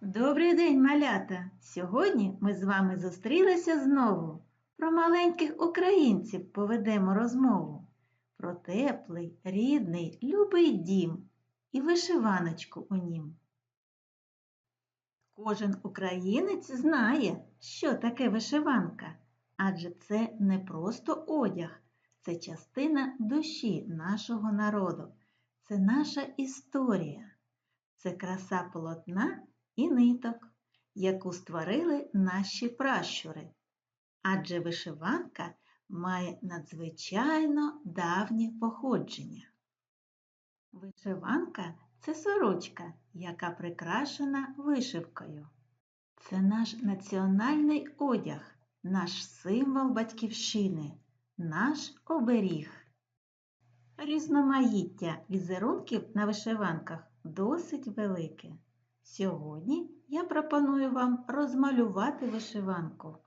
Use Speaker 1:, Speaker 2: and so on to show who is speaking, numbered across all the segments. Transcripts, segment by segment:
Speaker 1: Добрий день, малята! Сьогодні ми з вами зустрілися знову. Про маленьких українців поведемо розмову. Про теплий, рідний, любий дім і вишиваночку у нім. Кожен українець знає, що таке вишиванка, адже це не просто одяг, це частина душі нашого народу, це наша історія, це краса полотна і ниток, яку створили наші пращури. Адже вишиванка має надзвичайно давнє походження. Вишиванка це сорочка, яка прикрашена вишивкою. Це наш національний одяг, наш символ батьківщини, наш оберіг. Різноманіття візерунків на вишиванках досить велике. Сьогодні я пропоную вам розмалювати вишиванку.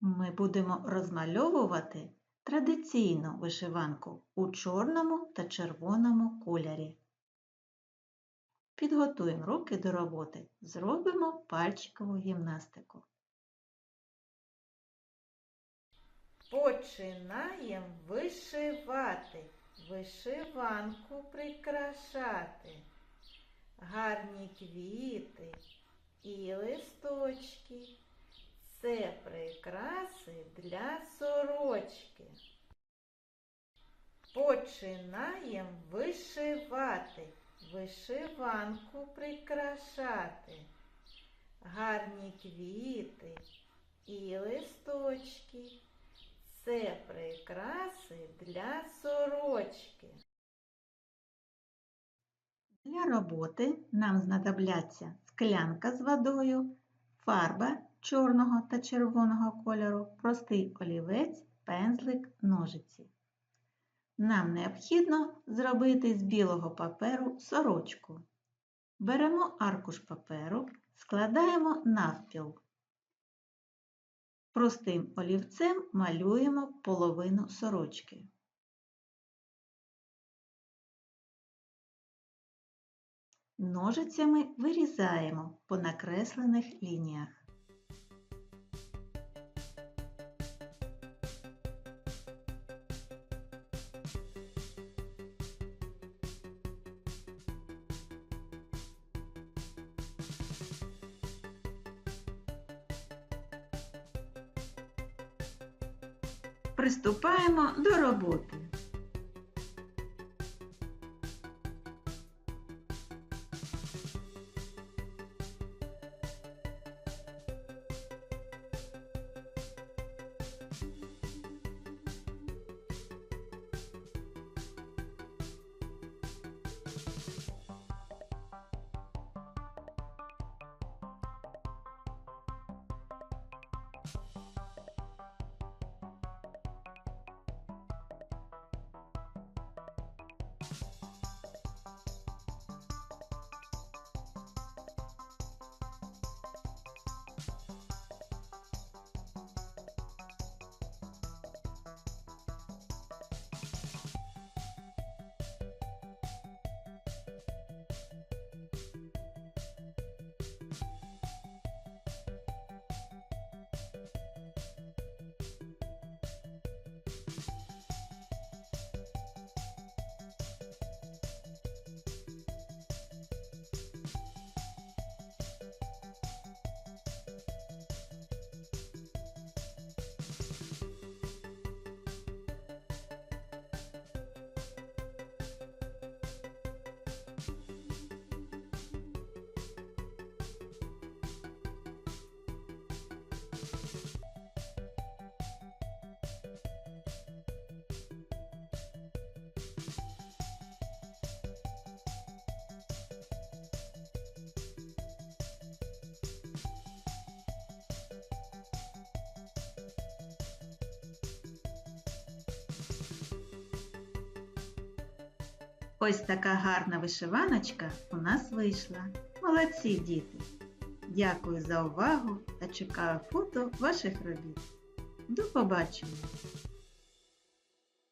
Speaker 1: Ми будемо розмальовувати традиційну вишиванку у чорному та червоному кольорі. Підготуємо руки до роботи, зробимо пальчикову гімнастику.
Speaker 2: Починаємо вишивати, вишиванку прикрашати. Гарні квіти і листочки. Це прикраси для сорочки. Починаємо вишивати, вишиванку прикрашати. Гарні квіти і листочки. Це прикраси для сорочки.
Speaker 1: Для роботи нам знадобляться склянка з водою, фарба чорного та червоного кольору, простий олівець, пензлик, ножиці. Нам необхідно зробити з білого паперу сорочку. Беремо аркуш паперу, складаємо навпіл. Простим олівцем малюємо половину сорочки. Ножицями вирізаємо по накреслених лініях. Приступаємо до роботи. Ось така гарна вишиваночка у нас вийшла. Молодці, діти! Дякую за увагу та чекаю фото ваших робіт. До побачення!